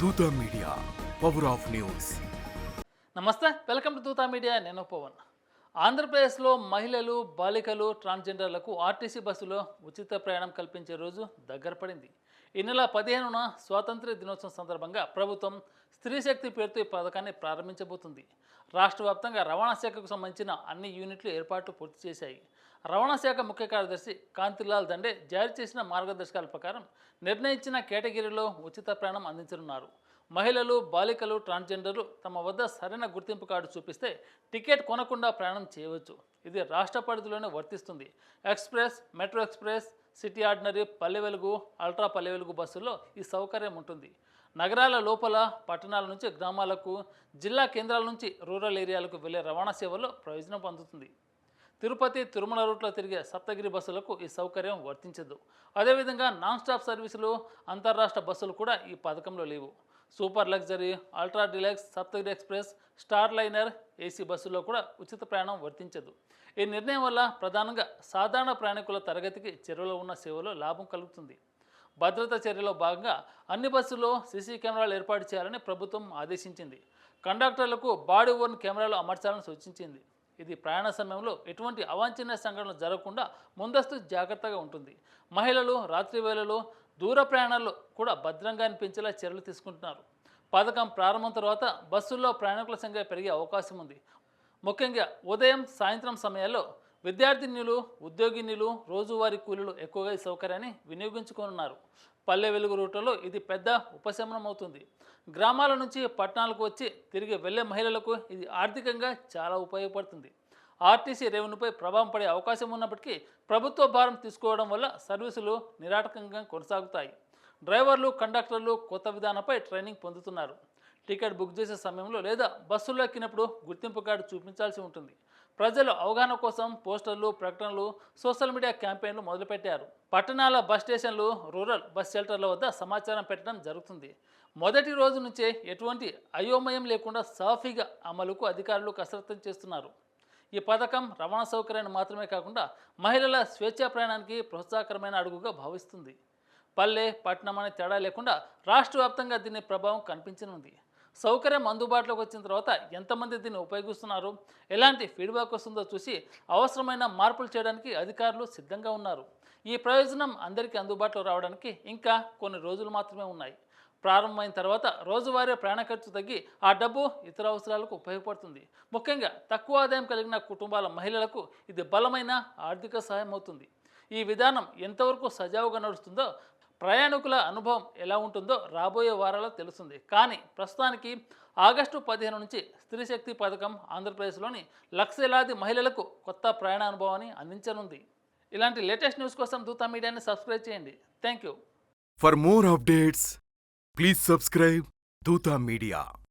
Dootha media power of news. నమస్తే welcome to Dootha media నేను పవన్. ఆంధ్రప్రదేశ్లో మహిళలు బాలికలు ట్రాన్స్జెండర్లకు ఆర్టీసీ బస్సులో ఉచిత ప్రయాణం కల్పించే రోజు దగ్గర పడింది. ఈ నెల పదిహేనున స్వాతంత్ర్య దినోత్సవం సందర్భంగా ప్రభుత్వం స్త్రీ శక్తి పేరుతో ఈ పథకాన్ని ప్రారంభించబోతుంది. రాష్ట్ర వ్యాప్తంగా రవాణా శాఖకు సంబంధించిన అన్ని యూనిట్లు ఏర్పాట్లు పూర్తి చేశాయి. రవాణా శాఖ ముఖ్య కార్యదర్శి కాంతిలాల్ దండే జారీ చేసిన మార్గదర్శకాల ప్రకారం నిర్ణయించిన కేటగిరీలో ఉచిత ప్రయాణం అందించనున్నారు. మహిళలు బాలికలు ట్రాన్స్జెండర్లు తమ వద్ద సరైన గుర్తింపు కార్డు చూపిస్తే టికెట్ కొనకుండా ప్రయాణం చేయవచ్చు. ఇది రాష్ట్ర పరిధిలోనే వర్తిస్తుంది. Express metro express city ordinary Palle Velugu ultra Palle Velugu బస్సుల్లో ఈ సౌకర్యం ఉంటుంది. నగరాల లోపల పట్టణాల నుంచి గ్రామాలకు జిల్లా కేంద్రాల నుంచి రూరల్ ఏరియాలకు వెళ్ళే రవాణా సేవలో ప్రయోజనం పొందుతుంది. తిరుపతి తిరుమల రూట్లో తిరిగే సప్తగిరి బస్సులకు ఈ సౌకర్యం వర్తించదు. అదేవిధంగా నాన్ స్టాప్ సర్వీసులు అంతర్రాష్ట్ర బస్సులు కూడా ఈ పథకంలో లేవు. Super luxury ultra deluxe Saptagiri express star liner AC బస్సుల్లో కూడా ఉచిత ప్రయాణం వర్తించదు. ఈ నిర్ణయం వల్ల ప్రధానంగా సాధారణ ప్రయాణికుల తరగతికి చెరువులో ఉన్న సేవలో లాభం కలుగుతుంది. భద్రతా చర్యలో భాగంగా అన్ని బస్సుల్లో సీసీ కెమెరాలు ఏర్పాటు చేయాలని ప్రభుత్వం ఆదేశించింది. కండక్టర్లకు బాడీ ఓన్ కెమెరాలు అమర్చాలని సూచించింది. ఇది ప్రయాణ సమయంలో ఎటువంటి అవాంఛనీయ సంఘటనలు జరగకుండా ముందస్తు జాగ్రత్తగా ఉంటుంది. మహిళలు రాత్రి వేళలో దూర ప్రయాణాల్లో కూడా భద్రంగా అనిపించేలా చర్యలు తీసుకుంటున్నారు. పథకం ప్రారంభం తర్వాత బస్సుల్లో ప్రయాణికుల సంఖ్య పెరిగే అవకాశం ఉంది. ముఖ్యంగా ఉదయం సాయంత్రం సమయాల్లో విద్యార్థినులు ఉద్యోగినిలు రోజువారీ కూలీలు ఎక్కువగా ఈ సౌకర్యాన్ని వినియోగించుకోనున్నారు. పల్లె వెలుగు రూట్లలో ఇది పెద్ద ఉపశమనం అవుతుంది గ్రామాల నుంచి పట్టణాలకు వచ్చి తిరిగి వెళ్ళే మహిళలకు ఇది ఆర్థికంగా చాలా ఉపయోగపడుతుంది. ఆర్టీసీ రెవెన్యూపై ప్రభావం పడే అవకాశం ఉన్నప్పటికీ ప్రభుత్వ భారం తీసుకోవడం వల్ల సర్వీసులు నిరాటకంగా కొనసాగుతాయి. డ్రైవర్లు కండక్టర్లు కొత్త విధానంపై ట్రైనింగ్ పొందుతున్నారు. టికెట్ బుక్ చేసే సమయంలో లేదా బస్సులో ఎక్కినప్పుడు గుర్తింపు కార్డు చూపించాల్సి ఉంటుంది. ప్రజలు అవగాహన కోసం పోస్టర్లు ప్రకటనలు సోషల్ మీడియా క్యాంపెయిన్లు మొదలుపెట్టారు. పట్టణాల బస్ స్టేషన్లు రూరల్ బస్ షెల్టర్ల వద్ద సమాచారం పెట్టడం జరుగుతుంది. మొదటి రోజు నుంచే ఎటువంటి అయోమయం లేకుండా సాఫీగా అమలుకు అధికారులు కసరత్తు చేస్తున్నారు. ఈ పథకం రవాణా సౌకర్యాన్ని మాత్రమే కాకుండా మహిళల స్వేచ్ఛా ప్రయాణానికి ప్రోత్సాహకరమైన అడుగుగా భావిస్తుంది. పల్లె పట్టణం అనే తేడా లేకుండా రాష్ట్ర వ్యాప్తంగా దీని ప్రభావం కనిపించనుంది. సౌకర్యం అందుబాటులోకి వచ్చిన తర్వాత ఎంతమంది దీన్ని ఉపయోగిస్తున్నారు? ఎలాంటి ఫీడ్బ్యాక్ వస్తుందో చూసి అవసరమైన మార్పులు చేయడానికి అధికారులు సిద్ధంగా ఉన్నారు. ఈ ప్రయోజనం అందరికీ అందుబాటులో రావడానికి ఇంకా కొన్ని రోజులు మాత్రమే ఉన్నాయి. ప్రారంభమైన తర్వాత రోజువారీ ప్రయాణ ఖర్చు తగ్గి ఆ డబ్బు ఇతర అవసరాలకు ఉపయోగపడుతుంది. ముఖ్యంగా తక్కువ ఆదాయం కలిగిన కుటుంబాల మహిళలకు ఇది బలమైన ఆర్థిక సహాయం అవుతుంది. ఈ విధానం ఎంతవరకు సజావుగా నడుస్తుందో ప్రయాణికుల అనుభవం ఎలా ఉంటుందో రాబోయే వారాల్లో తెలుస్తుంది. కానీ ప్రస్తుతానికి ఆగస్టు పదిహేను నుంచి స్త్రీ శక్తి పథకం ఆంధ్రప్రదేశ్లోని లక్షలాది మహిళలకు కొత్త ప్రయాణ అనుభవాన్ని అందించనుంది. ఇలాంటి లేటెస్ట్ న్యూస్ కోసం దూతా మీడియాని సబ్స్క్రైబ్ చేయండి. Thank you for more updates please subscribe Dootha media.